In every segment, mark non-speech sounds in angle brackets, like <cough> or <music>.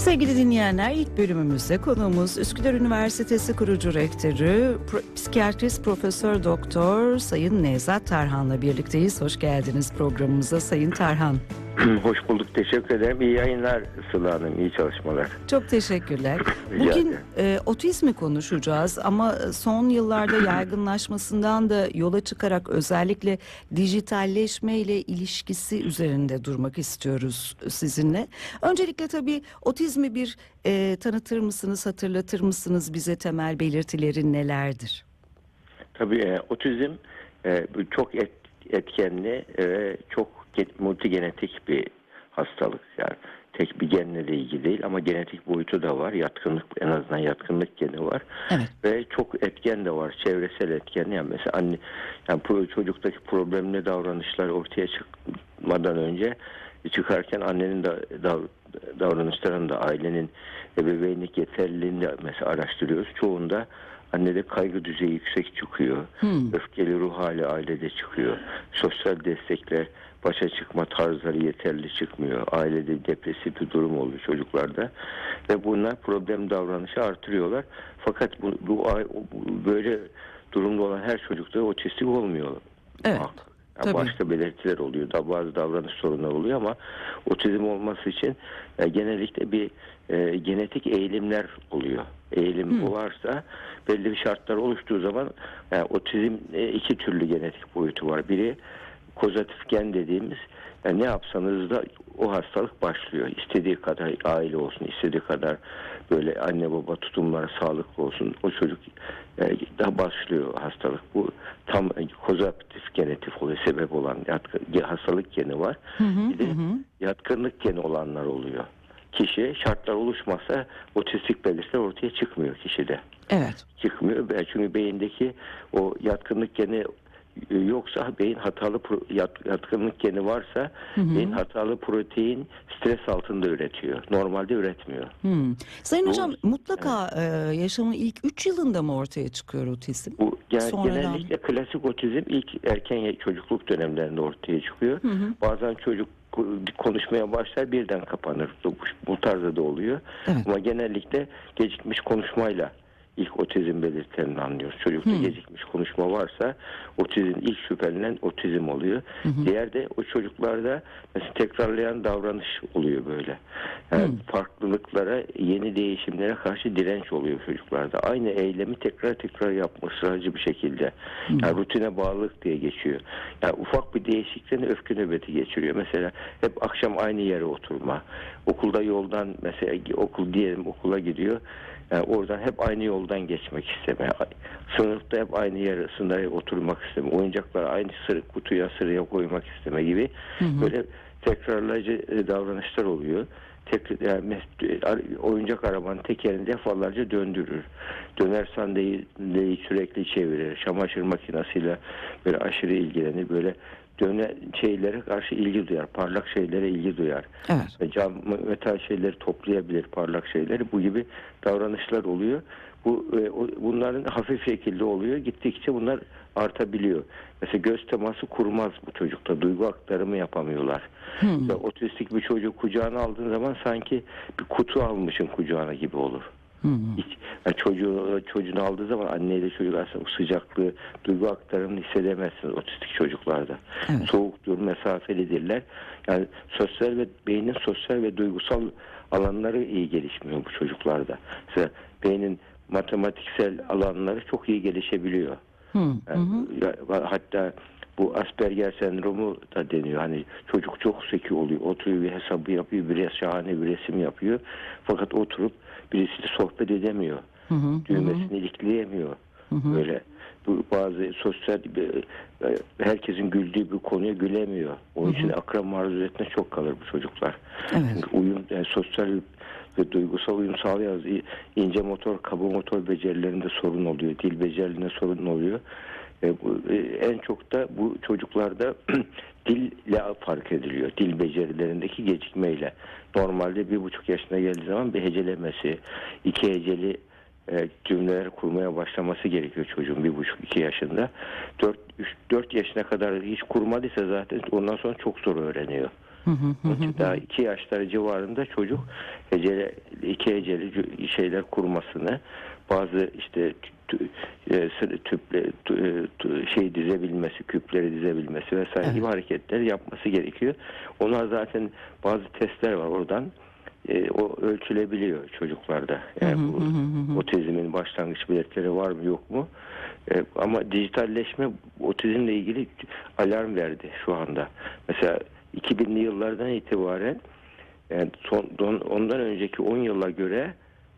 Sevgili dinleyenler ilk bölümümüzde konuğumuz Üsküdar Üniversitesi kurucu rektörü psikiyatrist Profesör Doktor Sayın Nevzat Tarhan'la birlikteyiz. Hoş geldiniz programımıza Sayın Tarhan. <clears throat> Hoş bulduk. Teşekkür ederim. İyi yayınlar Sıla Hanım. İyi çalışmalar. Çok teşekkürler. <clears throat> Bugün e, otizmi konuşacağız ama son yıllarda <clears throat> yaygınlaşmasından da yola çıkarak özellikle dijitalleşme ile ilişkisi üzerinde durmak istiyoruz sizinle. Öncelikle tabii otizmi bir e, tanıtır mısınız, hatırlatır mısınız bize temel belirtileri nelerdir? Tabii e, otizm e, çok et, etkenli ve çok ge- multigenetik bir hastalık. Yani tek bir genle de ilgili değil ama genetik boyutu da var. Yatkınlık en azından yatkınlık geni var. Evet. Ve çok etken de var. Çevresel etken. Yani mesela anne yani çocuktaki problemli davranışlar ortaya çıkmadan önce çıkarken annenin da dav, davranışlarını da ailenin ebeveynlik yeterliliğini de mesela araştırıyoruz. Çoğunda annede kaygı düzeyi yüksek çıkıyor. Hmm. Öfkeli ruh hali ailede çıkıyor. Sosyal destekler başa çıkma tarzları yeterli çıkmıyor. Ailede depresif bir durum oluyor çocuklarda. Ve bunlar problem davranışı artırıyorlar. Fakat bu, bu, böyle durumda olan her çocukta otistik olmuyor. Evet, tabii. başka belirtiler oluyor. Da bazı davranış sorunları oluyor ama otizm olması için e, genellikle bir e, genetik eğilimler oluyor. Eğilim varsa belli bir şartlar oluştuğu zaman yani otizm e, iki türlü genetik boyutu var. Biri kozatif gen dediğimiz yani ne yapsanız da o hastalık başlıyor. İstediği kadar aile olsun, istediği kadar böyle anne baba tutumları sağlıklı olsun. O çocuk e, da başlıyor hastalık. Bu tam e, kozatif genetik oluyor. Sebep olan yatkı- hastalık geni var. bir de yatkınlık geni olanlar oluyor. Kişi şartlar oluşmazsa otistik belirtiler ortaya çıkmıyor kişide Evet. çıkmıyor. Çünkü beyindeki o yatkınlık geni yoksa beyin hatalı yatkınlık geni varsa beyin hatalı protein stres altında üretiyor. Normalde üretmiyor. Hmm. Sayın Bu- Hocam mutlaka e, yaşamın ilk 3 yılında mı ortaya çıkıyor otizm? Bu gen- Sonradan. genellikle klasik otizm ilk erken çocukluk dönemlerinde ortaya çıkıyor. Bazen çocuk ko- konuşmaya başlar birden kapanır. Bu, bu tarzda da oluyor. Evet. Ama genellikle gecikmiş konuşmayla ilk otizm belirtilerini anlıyoruz. Çocukta gecikmiş konuşma varsa otizm ilk şüphelenen otizm oluyor. Diğer de o çocuklarda mesela tekrarlayan davranış oluyor böyle. Yani farklılıklara, yeni değişimlere karşı direnç oluyor çocuklarda. Aynı eylemi tekrar tekrar yapma ısrarcı bir şekilde. Yani rutine bağlılık diye geçiyor. Yani ufak bir değişiklikten öfke nöbeti geçiriyor. Mesela hep akşam aynı yere oturma. Okulda yoldan mesela okul diyelim okula gidiyor. Yani oradan hep aynı yoldan geçmek isteme. Sınıfta hep aynı yere sınıra oturmak isteme. Oyuncakları aynı sırı, kutuya sıraya koymak isteme gibi böyle tekrarlayıcı e, davranışlar oluyor. Tek, yani oyuncak arabanın tekerini defalarca döndürür. Döner sandalyeyi sürekli çevirir. Çamaşır makinesiyle böyle aşırı ilgilenir. Böyle dönen şeylere karşı ilgi duyar. Parlak şeylere ilgi duyar. Evet. Ve cam metal şeyleri toplayabilir parlak şeyleri bu gibi davranışlar oluyor. Bu e, o- bunların hafif şekilde oluyor. Gittikçe bunlar artabiliyor. Mesela göz teması kurmaz bu çocukta. Duygu aktarımı yapamıyorlar. Ve otistik bir çocuğu kucağına aldığın zaman sanki bir kutu almışın kucağına gibi olur. Hiç, yani çocuğu, çocuğunu aldığı zaman anneyle çocuk arasında o sıcaklığı, duygu aktarımını hissedemezsiniz otistik çocuklarda. Evet. Soğuktur, mesafelidirler. Yani sosyal ve beynin sosyal ve duygusal alanları iyi gelişmiyor bu çocuklarda. Mesela beynin matematiksel alanları çok iyi gelişebiliyor. Yani, ya- hatta bu Asperger sendromu da deniyor. Hani çocuk çok zeki oluyor. Oturuyor bir hesabı yapıyor. Bir şahane bir resim yapıyor. Fakat oturup birisiyle sohbet edemiyor. Düğmesini ilikleyemiyor. Böyle bu bazı sosyal e, herkesin güldüğü bir konuya gülemiyor. Onun için akran maruziyetine çok kalır bu çocuklar. Evet. Uyum yani sosyal ve duygusal uyum sağlayamaz. İnce motor, kaba motor becerilerinde sorun oluyor. Dil becerilerinde sorun oluyor. E, bu, e, en çok da bu çocuklarda <clears throat> dille fark ediliyor. Dil becerilerindeki gecikmeyle. Normalde bir buçuk yaşına geldiği zaman bir hecelemesi, iki heceli e, cümleler kurmaya başlaması gerekiyor çocuğun bir buçuk iki yaşında. Dört, üç, dört yaşına kadar hiç kurmadıysa zaten ondan sonra çok zor öğreniyor. İçin daha iki yaşları civarında çocuk hecele, iki heceli şeyler kurmasını, bazı işte e, tüple, tü- e, şey dizebilmesi, küpleri dizebilmesi vesaire Evet. gibi hareketler yapması gerekiyor. Onlar zaten bazı testler var oradan. e, o ölçülebiliyor çocuklarda. Yani bu otizmin başlangıç belirtileri var mı yok mu? E, ama dijitalleşme otizmle ilgili alarm verdi şu anda. Mesela 2000'li yıllardan itibaren yani son, don- ondan önceki 10 yıla göre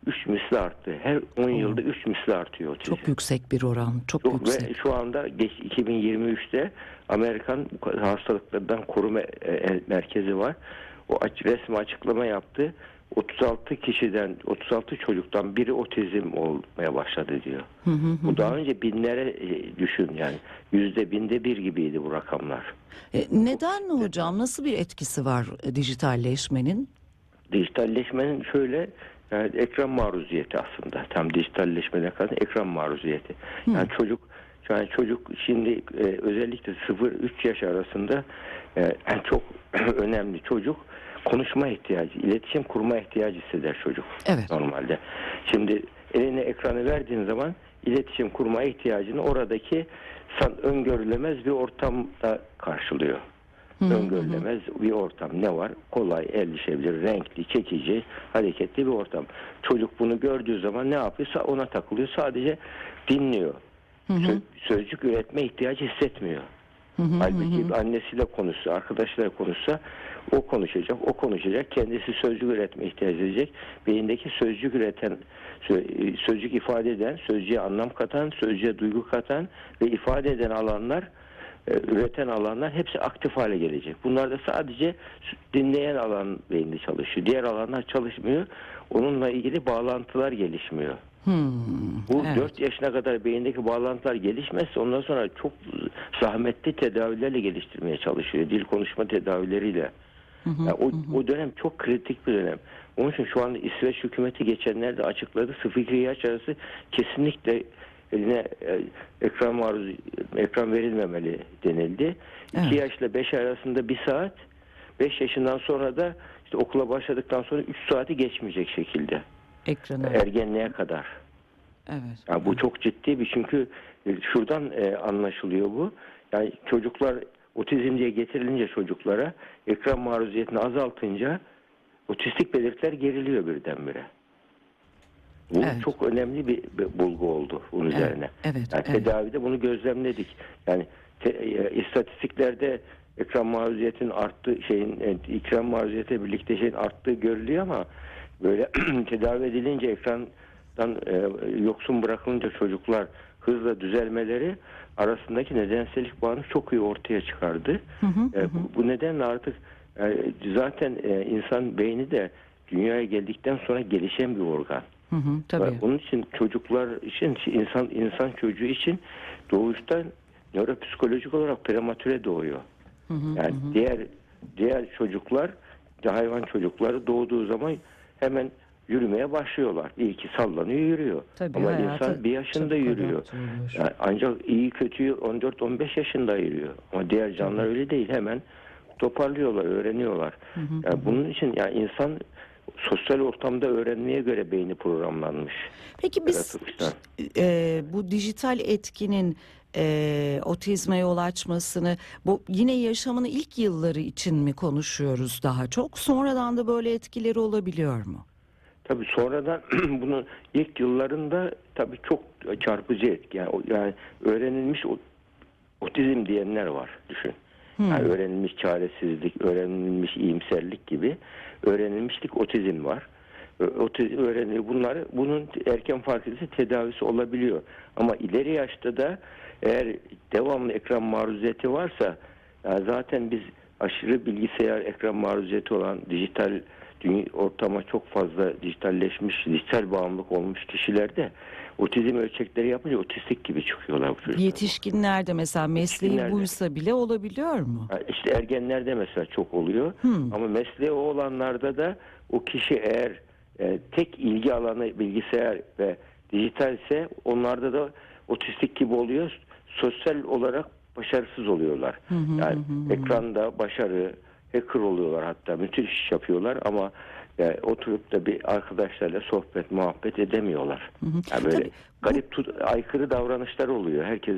3 misli arttı. Her 10 yılda 3 misli artıyor otizm. Çok yüksek bir oran. Çok, Çok yüksek. ve şu anda geç 2023'te Amerikan hastalıklardan koruma e, e, merkezi var. O aç, resmi açıklama yaptı. 36 kişiden 36 çocuktan biri otizm olmaya başladı diyor. Bu daha önce binlere e, düşün yani yüzde binde bir gibiydi bu rakamlar. E, neden hocam? Nasıl bir etkisi var e, dijitalleşmenin? Dijitalleşmenin şöyle yani ekran maruziyeti aslında. Tam dijitalleşmeden kadar ekran maruziyeti. Yani çocuk yani çocuk şimdi e, özellikle 0-3 yaş arasında e, en <clears throat> çok <clears throat> önemli çocuk konuşma ihtiyacı, iletişim kurma ihtiyacı hisseder çocuk Evet. normalde. Şimdi eline ekranı verdiğin zaman iletişim kurma ihtiyacını oradaki san, öngörülemez bir ortamda karşılıyor. Öngörülemez bir ortam ne var? Kolay, erişebilir, renkli, çekici, hareketli bir ortam. Çocuk bunu gördüğü zaman ne yapıyorsa ona takılıyor. Sadece dinliyor. Sö- sözcük üretme ihtiyacı hissetmiyor. Halbuki annesiyle konuşsa, arkadaşlarıyla konuşsa o konuşacak, o konuşacak. Kendisi sözcük üretme ihtiyacı duyacak. Beyindeki sözcük üreten, sö- sözcük ifade eden, sözcüğe anlam katan, sözcüğe duygu katan ve ifade eden alanlar, e, üreten alanlar hepsi aktif hale gelecek. Bunlar da sadece dinleyen alan beyinde çalışıyor. Diğer alanlar çalışmıyor. Onunla ilgili bağlantılar gelişmiyor. Bu evet. 4 yaşına kadar beyindeki bağlantılar gelişmezse ondan sonra çok zahmetli tedavilerle geliştirmeye çalışıyor. Dil konuşma tedavileriyle. Yani o, o dönem çok kritik bir dönem. Onun için şu anda İsveç hükümeti geçenlerde açıkladı. 0-2 yaş arası kesinlikle eline e, ekran maruz ekran verilmemeli denildi. 2 Evet. yaşla 5 arasında 1 saat 5 yaşından sonra da işte okula başladıktan sonra 3 saati geçmeyecek şekilde Ekrana. ergenliğe kadar. Evet. Yani bu çok ciddi bir çünkü e, şuradan e, anlaşılıyor bu. Yani çocuklar otizm diye getirilince çocuklara ekran maruziyetini azaltınca otistik belirtiler geriliyor birdenbire. Bu Evet. çok önemli bir, bulgu oldu bunun Evet, üzerine. evet, yani evet. tedavide bunu gözlemledik. Yani te- e, istatistiklerde ekran maruziyetinin arttığı şeyin e, ekran maruziyete birlikte şeyin arttığı görülüyor ama böyle <clears throat> tedavi edilince ekrandan e, yoksun bırakılınca çocuklar hızla düzelmeleri arasındaki nedensellik bağını çok iyi ortaya çıkardı. E, bu, bu nedenle artık e, zaten e, insan beyni de dünyaya geldikten sonra gelişen bir organ. Hı hı, tabii. Ve Onun için çocuklar için insan insan çocuğu için doğuştan nöropsikolojik olarak prematüre doğuyor. yani diğer diğer çocuklar hayvan çocukları doğduğu zaman hemen yürümeye başlıyorlar. İyi ki sallanıyor yürüyor. Tabii, Ama insan bir yaşında yürüyor. Yani ancak iyi kötüyü 14-15 yaşında yürüyor. Ama diğer canlılar öyle değil. Hemen toparlıyorlar, öğreniyorlar. Yani bunun için yani insan sosyal ortamda öğrenmeye göre beyni programlanmış. Peki biz e, bu dijital etkinin e, otizme yol açmasını bu yine yaşamının ilk yılları için mi konuşuyoruz daha çok? Sonradan da böyle etkileri olabiliyor mu? Tabii sonradan <clears throat> bunun ilk yıllarında tabii çok çarpıcı etki. Yani, yani öğrenilmiş otizm diyenler var düşün. Yani öğrenilmiş çaresizlik, öğrenilmiş iyimserlik gibi öğrenilmişlik otizm var. Otizm öğreniliyor. Bunlar bunun erken fark edilse tedavisi olabiliyor. Ama ileri yaşta da eğer devamlı ekran maruziyeti varsa yani zaten biz aşırı bilgisayar ekran maruziyeti olan dijital dünya ortama çok fazla dijitalleşmiş, dijital bağımlılık olmuş kişilerde otizm ölçekleri yapınca otistik gibi çıkıyorlar bu çocuklar. Yetişkinlerde mesela mesleği Yetişkinlerde. buysa bile olabiliyor mu? Ha, İşte ergenlerde mesela çok oluyor. Ama mesleği o olanlarda da o kişi eğer e, tek ilgi alanı bilgisayar ve dijitalse onlarda da otistik gibi oluyor. Sosyal olarak başarısız oluyorlar. yani ekranda başarı, hacker oluyorlar hatta müthiş iş yapıyorlar ama e, oturup da bir arkadaşlarla sohbet muhabbet edemiyorlar. Yani böyle Tabii, garip tut- aykırı davranışlar oluyor. Herkes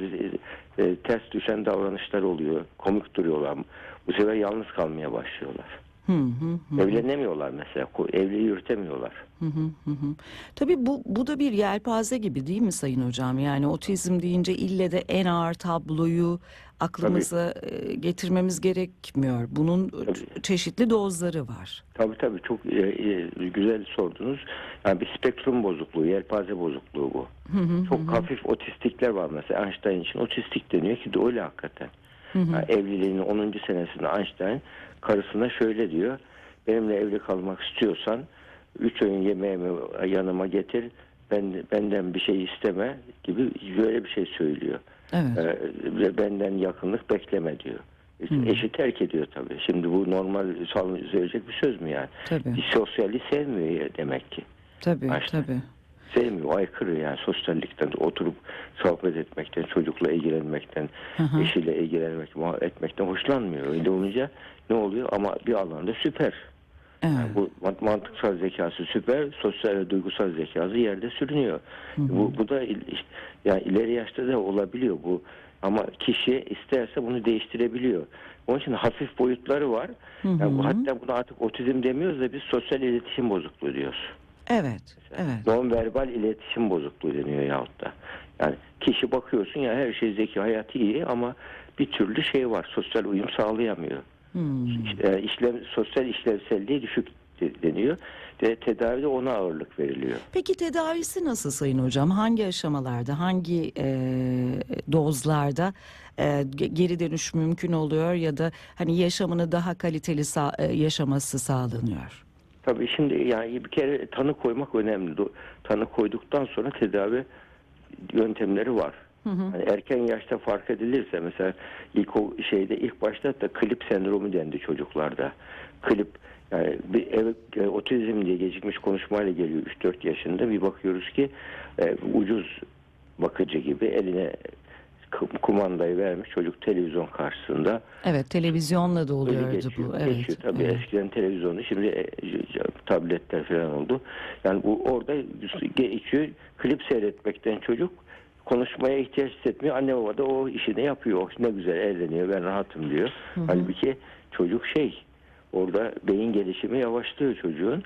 e, ters düşen davranışlar oluyor. Komik duruyorlar. Bu sefer yalnız kalmaya başlıyorlar. Hı hı hı. Evlenemiyorlar mesela. Evliliği yürütemiyorlar. Hı hı hı hı. Tabii bu bu da bir yelpaze gibi değil mi Sayın Hocam? Yani otizm deyince ille de en ağır tabloyu aklımıza e, getirmemiz gerekmiyor. Bunun Tabii. çeşitli dozları var. Tabii tabii çok e, e, güzel sordunuz. Yani bir spektrum bozukluğu, yelpaze bozukluğu bu. çok hafif otistikler var mesela Einstein için otistik deniyor ki de öyle hakikaten. Yani evliliğinin 10. senesinde Einstein karısına şöyle diyor. Benimle evli kalmak istiyorsan üç öğün yemeğimi yanıma getir. Ben, benden bir şey isteme gibi böyle bir şey söylüyor. Evet. Ee, ve benden yakınlık bekleme diyor. Eşi terk ediyor tabii. Şimdi bu normal söyleyecek bir söz mü yani? Tabii. Bir sosyalliği sevmiyor demek ki. Tabii Einstein. tabii. Sevmiyor, aykırı yani sosyallikten, oturup sohbet etmekten, çocukla ilgilenmekten, hı. eşiyle ilgilenmek, etmekten hoşlanmıyor. Öyle olunca ne oluyor? Ama bir alanda süper. Evet. Bu mant- mantıksal zekası süper, sosyal ve duygusal zekası yerde sürünüyor. Bu, bu da yani ileri yaşta da olabiliyor bu. Ama kişi isterse bunu değiştirebiliyor. Onun için hafif boyutları var. Yani bu, hatta buna artık otizm demiyoruz da biz sosyal iletişim bozukluğu diyoruz. Evet. Evet. Non-verbal iletişim bozukluğu deniyor yahut da. Yani kişi bakıyorsun ya her şey zeki, hayatı iyi ama bir türlü şey var. Sosyal uyum sağlayamıyor. Hmm. İşte, e, işlev, sosyal işlevselliği düşük de- deniyor. Ve tedavide ona ağırlık veriliyor. Peki tedavisi nasıl Sayın Hocam? Hangi aşamalarda, hangi e, dozlarda e, ge- geri dönüş mümkün oluyor ya da hani yaşamını daha kaliteli sa- e, yaşaması sağlanıyor? Tabii şimdi yani bir kere tanı koymak önemli. Tanı koyduktan sonra tedavi yöntemleri var. Hani erken yaşta fark edilirse mesela ilk o şeyde ilk başta da klip sendromu dendi çocuklarda. Klip yani bir evet, otizm diye gecikmiş konuşmayla geliyor 3-4 yaşında bir bakıyoruz ki e, ucuz bakıcı gibi eline kumandayı vermiş çocuk televizyon karşısında Evet, televizyonla da oluyordu geçiyor, bu. Evet. geçiyor. Tabii evet. eskiden televizyonda şimdi e, tabletler falan oldu. Yani bu orada geçiyor. Klip seyretmekten çocuk konuşmaya ihtiyaç hissetmiyor. Anne baba da o işini yapıyor. Ne güzel eğleniyor. Ben rahatım diyor. Halbuki çocuk şey orada beyin gelişimi yavaşlıyor çocuğun.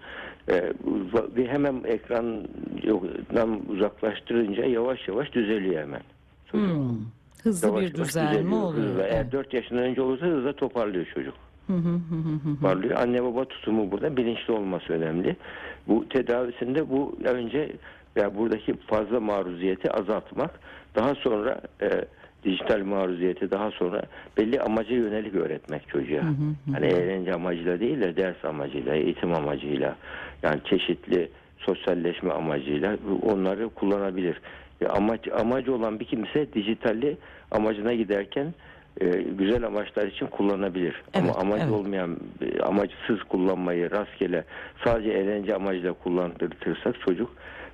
Ee, ve hemen ekrandan uzaklaştırınca yavaş yavaş düzeliyor hemen. Çocuk. Hmm. Hızlı Yavaş bir düzelme oluyor. hızla. Eğer Evet. 4 yaşından önce olursa hızla toparlıyor çocuk. Toparlıyor. Anne baba tutumu burada bilinçli olması önemli. Bu tedavisinde bu önce ya buradaki fazla maruziyeti azaltmak, daha sonra e, dijital maruziyeti daha sonra belli amaca yönelik öğretmek çocuğa. Hani eğlence amacıyla değil de ders amacıyla, eğitim amacıyla, yani çeşitli sosyalleşme amacıyla onları kullanabilir. E, amaç amacı olan bir kimse dijitali amacına giderken e, güzel amaçlar için kullanabilir. Evet, Ama amacı evet. olmayan, e, amacısız kullanmayı rastgele sadece eğlence amacıyla kullandırtırsak çocuk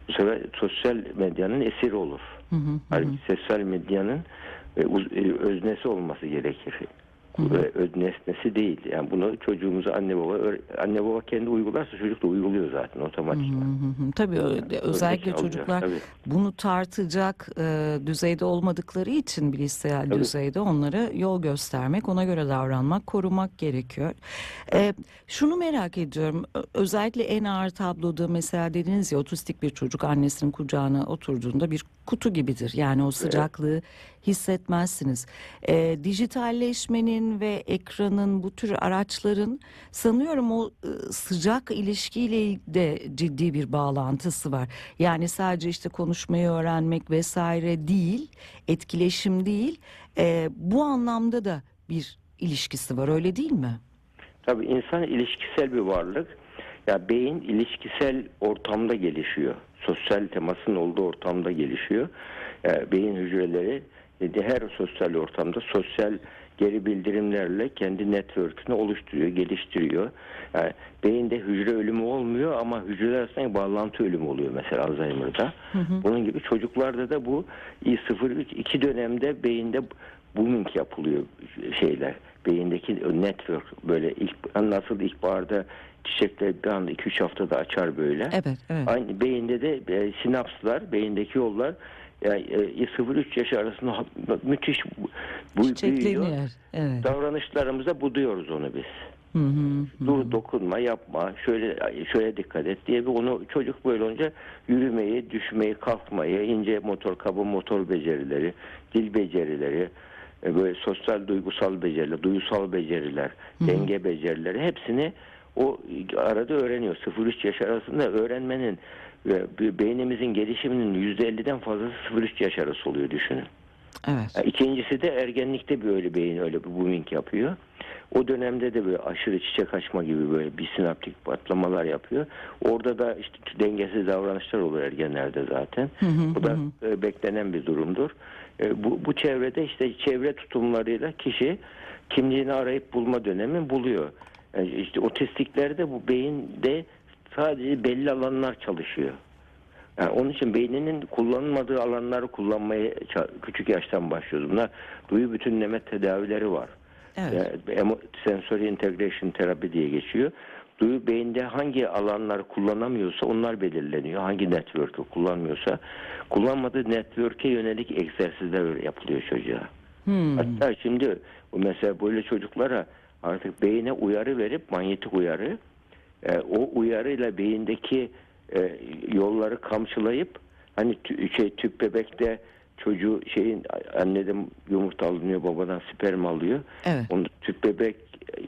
bu sefer sosyal medyanın esiri olur. Halbuki sosyal medyanın e, uz- e, öznesi olması gerekir. E, öz- nesnesi değil. Yani bunu çocuğumuza anne baba anne baba kendi uygularsa çocuk da uyguluyor zaten otomatik. Hı hı. Tabii ö- özellikle alacak, çocuklar tabii. bunu tartacak e, düzeyde olmadıkları için bilişsel Tabii. düzeyde onlara yol göstermek, ona göre davranmak, korumak gerekiyor. E, şunu merak ediyorum. Özellikle en ağır tabloda mesela dediniz ya otistik bir çocuk annesinin kucağına oturduğunda bir kutu gibidir. Yani o sıcaklığı hissetmezsiniz. E, dijitalleşmenin ve ekranın bu tür araçların sanıyorum o e, sıcak ilişkiyle de ciddi bir bağlantısı var. Yani sadece işte konuşmayı öğrenmek vesaire değil, etkileşim değil. E, bu anlamda da bir ilişkisi var öyle değil mi? Tabii insan ilişkisel bir varlık. Ya beyin ilişkisel ortamda gelişiyor. Sosyal temasın olduğu ortamda gelişiyor. Ya beyin hücreleri her sosyal ortamda sosyal geri bildirimlerle kendi network'ünü oluşturuyor, geliştiriyor. Yani beyinde hücre ölümü olmuyor ama hücreler arasında bağlantı ölümü oluyor mesela Alzheimer'da. Bunun gibi çocuklarda da bu 0-3-2 dönemde beyinde booming yapılıyor şeyler. beyindeki network böyle ilk nasıl ilkbaharda çiçekler bir anda 2-3 haftada açar böyle. Evet, evet. Aynı beyinde de e, sinapslar, beyindeki yollar yani, e, 0-3 yaş arasında müthiş büyüyor. Evet. Davranışlarımızda buduyoruz onu biz. Hı hı. Dur dokunma yapma şöyle şöyle dikkat et diye bir onu çocuk böyle olunca yürümeyi, düşmeyi, kalkmayı, ince motor kaba motor becerileri, dil becerileri, e, böyle sosyal duygusal beceriler, duygusal beceriler, denge becerileri hepsini o arada öğreniyor. 0-3 yaş arasında öğrenmenin ve beynimizin gelişiminin %50'den fazlası 0-3 yaş arası oluyor düşünün. Evet. İkincisi de ergenlikte böyle beyin öyle bir booming yapıyor. O dönemde de böyle aşırı çiçek açma gibi böyle bir sinaptik patlamalar yapıyor. Orada da işte dengesiz davranışlar olur ergenlerde zaten. Bu da e, beklenen bir durumdur. E, bu, bu çevrede işte çevre tutumlarıyla kişi kimliğini arayıp bulma dönemi buluyor. Yani işte otistiklerde bu beyinde sadece belli alanlar çalışıyor. Yani onun için beyninin kullanılmadığı alanları kullanmaya ça- küçük yaştan başlıyoruz. Buna duyu bütünleme tedavileri var. Evet. Yani sensory integration terapi diye geçiyor. Duyu beyinde hangi alanları kullanamıyorsa onlar belirleniyor. Hangi network'ü kullanmıyorsa kullanmadığı network'e yönelik egzersizler yapılıyor çocuğa. Hmm. Hatta şimdi mesela böyle çocuklara artık beyine uyarı verip manyetik uyarı e, o uyarıyla beyindeki e, yolları kamçılayıp hani tü- şey tüp bebekte çocuğu şeyin anneden yumurta alınıyor babadan sperm alıyor. Evet. Onu tüp bebek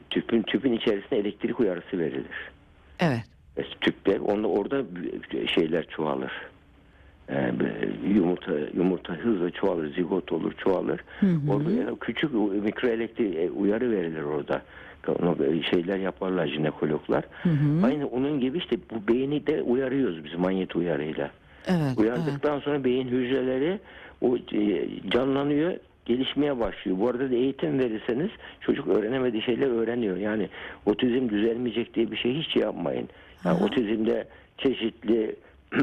tüpün tüpün içerisine elektrik uyarısı verilir. Evet. E, tüpte onda orada şeyler çoğalır. E, yumurta yumurta hızla çoğalır, zigot olur, çoğalır. Orada ya küçük mikroelektrik uyarı verilir orada. Böyle şeyler yaparlar jinekologlar. Aynı onun gibi işte bu beyni de uyarıyoruz biz manyet uyarıyla. Evet. evet. Uyardıktan sonra beyin hücreleri o e, canlanıyor, gelişmeye başlıyor. Bu arada da eğitim verirseniz çocuk öğrenemediği şeyler öğreniyor. Yani otizm düzelmeyecek diye bir şey hiç yapmayın. Yani Aha. otizmde çeşitli <clears throat>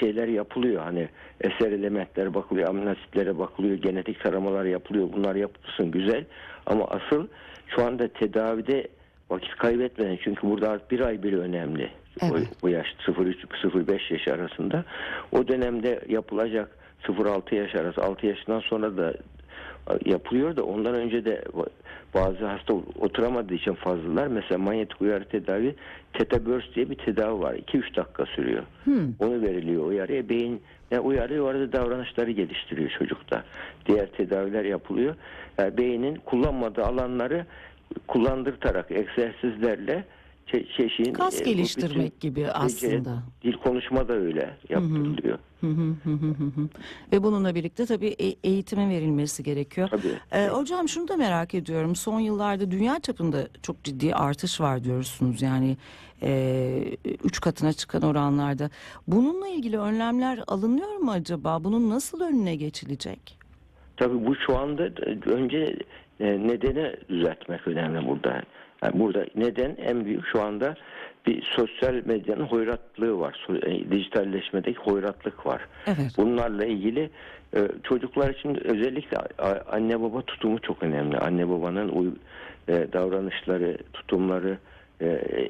şeyler yapılıyor. Hani eser elementler bakılıyor, amino asitlere bakılıyor, genetik taramalar yapılıyor. Bunlar yapılsın güzel. Ama asıl şu anda tedavide vakit kaybetmeden çünkü burada artık bir ay bile önemli. Evet. O, bu yaş 0-3-0-5 yaş arasında. O dönemde yapılacak 0-6 yaş arası 6 yaşından sonra da yapılıyor da ondan önce de bazı hasta oturamadığı için fazlalar mesela manyetik uyarı tedavi Theta Burst diye bir tedavi var. 2-3 dakika sürüyor. Onu veriliyor uyarıya. Beyin ne uyarıyor orada davranışları geliştiriyor çocukta. Diğer tedaviler yapılıyor. Yani beynin kullanmadığı alanları kullandırtarak egzersizlerle çe- çeşin Kas e, bu geliştirmek bütün gibi aslında. Dil konuşma da öyle yaptırılıyor. Hı hı hı hı hı hı. Ve bununla birlikte tabii e- eğitimin verilmesi gerekiyor. Tabii. Ee, hocam şunu da merak ediyorum. Son yıllarda dünya çapında çok ciddi artış var diyorsunuz. Yani e, üç katına çıkan oranlarda. Bununla ilgili önlemler alınıyor mu acaba? Bunun nasıl önüne geçilecek? Tabii bu şu anda önce e, nedeni düzeltmek önemli burada. Yani burada neden en büyük şu anda bir sosyal medyanın hoyratlığı var. E, Dijitalleşmedeki hoyratlık var. Evet. Bunlarla ilgili e, çocuklar için özellikle anne baba tutumu çok önemli. Anne babanın uy- e, davranışları, tutumları,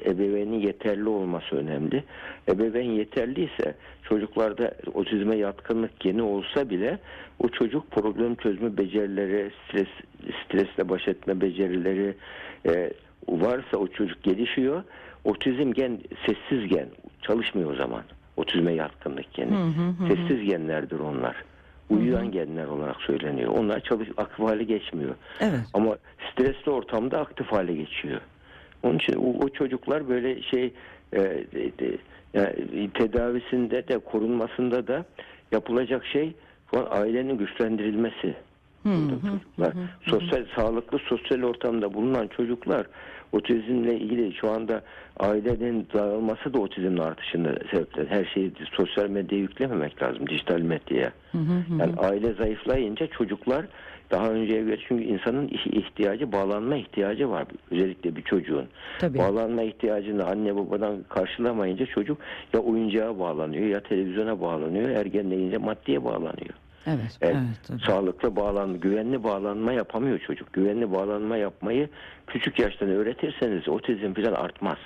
ebeveynin yeterli olması önemli. Ebeveyn yeterliyse çocuklarda otizme yatkınlık geni olsa bile o çocuk problem çözme becerileri, stres stresle baş etme becerileri e, varsa o çocuk gelişiyor. Otizm gen sessiz gen çalışmıyor o zaman. Otizme yatkınlık geni. Sessiz genlerdir onlar. Uyuyan genler olarak söyleniyor. Onlar çalış aktif hale geçmiyor. Evet. Ama stresli ortamda aktif hale geçiyor. Onun için o, o çocuklar böyle şey e, de- yani tedavisinde de korunmasında da yapılacak şey ailenin güçlendirilmesi. Burada çocuklar sosyal sağlıklı sosyal ortamda bulunan çocuklar otizmle ilgili şu anda ailenin dağılması da otizmin artışında sebepler. Her şeyi sosyal medyaya yüklememek lazım dijital medyaya. Yani aile zayıflayınca çocuklar daha önceye göre çünkü insanın ihtiyacı bağlanma ihtiyacı var özellikle bir çocuğun. Tabii. Bağlanma ihtiyacını anne babadan karşılamayınca çocuk ya oyuncağa bağlanıyor ya televizyona bağlanıyor ergenleyince maddeye bağlanıyor. Evet, Evet, evet, sağlıklı bağlanma, güvenli bağlanma yapamıyor çocuk. Güvenli bağlanma yapmayı küçük yaştan öğretirseniz otizm falan artmaz.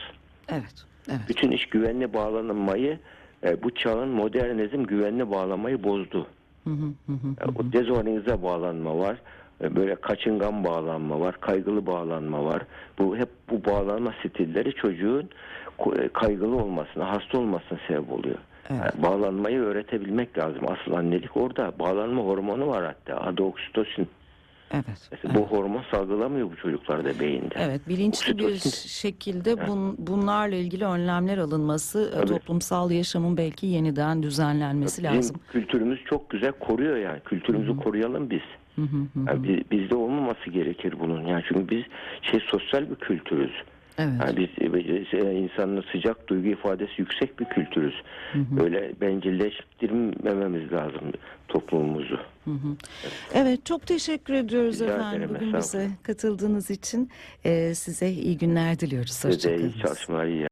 Evet, evet. Bütün iş güvenli bağlanmayı e, bu çağın modernizm güvenli bağlamayı bozdu. Hı hı, hı hı. E, O dezorganize bağlanma var. E, Böyle kaçıngan bağlanma var, kaygılı bağlanma var. Bu hep bu bağlanma stilleri çocuğun e, kaygılı olmasına, hasta olmasına sebep oluyor. Evet. Yani bağlanmayı öğretebilmek lazım. Asıl annelik orada. Bağlanma hormonu var hatta. Adı oksitosin. Evet. Mesela Bu hormon salgılamıyor bu çocuklarda beyinde. Evet, bilinçli bir Oksitosin. şekilde bun, bunlarla ilgili önlemler alınması, e, Tabii. toplumsal yaşamın belki yeniden düzenlenmesi Bizim lazım. kültürümüz çok güzel koruyor yani. Kültürümüzü koruyalım biz. Hı hı hı. Yani biz- bizde olmaması gerekir bunun. Yani çünkü biz şey sosyal bir kültürüz. Evet. Yani biz biz, e, insanın sıcak duygu ifadesi yüksek bir kültürüz. Böyle bencilleştirmememiz lazım toplumumuzu. Evet, çok teşekkür ediyoruz Rica efendim ederim, bugün bize katıldığınız için. E, size iyi günler diliyoruz. Size iyi çalışmalar, iyi